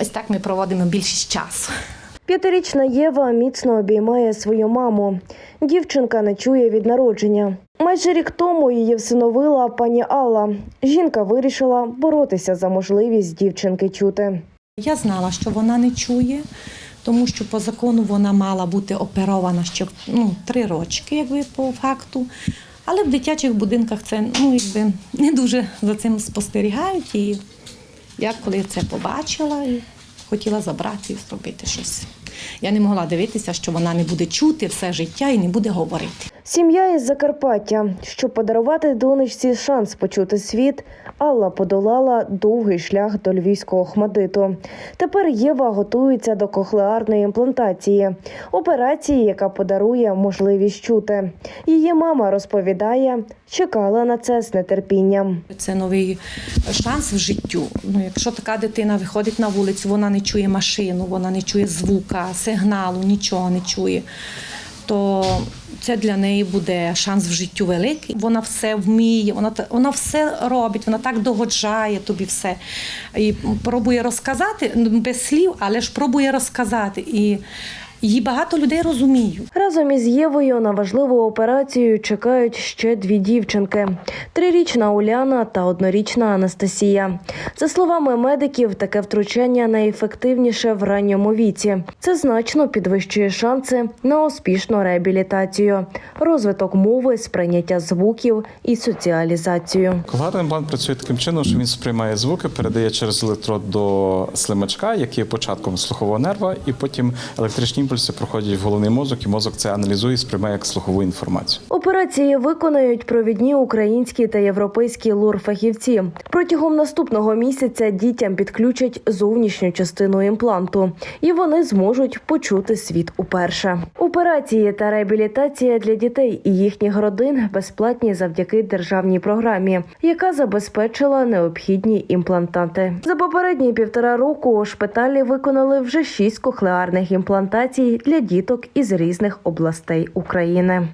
ось так ми проводимо більшість часу. П'ятирічна Єва міцно обіймає свою маму. Дівчинка не чує від народження. Майже рік тому її всиновила пані Алла. Жінка вирішила боротися за можливість дівчинки чути. Я знала, що вона не чує, тому що по закону вона мала бути оперована ще ну, три рочки, якби по факту. Але в дитячих будинках це ну, якби, не дуже за цим спостерігають. І я коли це побачила і хотіла забрати і зробити щось. Я не могла дивитися, що вона не буде чути все життя і не буде говорити. Сім'я із Закарпаття. Щоб подарувати донечці шанс почути світ, Алла подолала довгий шлях до львівського хмадиту. Тепер Єва готується до кохлеарної імплантації, операції, яка подарує можливість чути. Її мама розповідає, чекала на це з нетерпінням. Це новий шанс в життю. Ну, якщо така дитина виходить на вулицю, вона не чує машину, вона не чує звука, сигналу, нічого не чує. То це для неї буде шанс в життю великий. Вона все вміє, вона вона все робить, вона так догоджає тобі все. І пробує розказати ну, без слів, але ж пробує розказати. І її багато людей розуміють. Разом із Євою на важливу операцію чекають ще дві дівчинки: трирічна Уляна та однорічна Анастасія. За словами медиків, таке втручання найефективніше в ранньому віці. Це значно підвищує шанси на успішну реабілітацію, розвиток мови, сприйняття звуків і соціалізацію. Когларний імплант працює таким чином, що він сприймає звуки, передає через електрод до слимачка, який є початком слухового нерва, і потім електричні імпульси проходять в головний мозок, і мозок це аналізує і сприймає як слухову інформацію. Операції виконають провідні українські та європейські лур-фахівці. Протягом наступного місяця дітям підключать зовнішню частину імпланту, і вони зможуть почути світ уперше. Операції та реабілітація для дітей і їхніх родин безплатні завдяки державній програмі, яка забезпечила необхідні імплантати. За попередні півтора року у шпиталі виконали вже шість кохлеарних імплантацій для діток із різних областей України.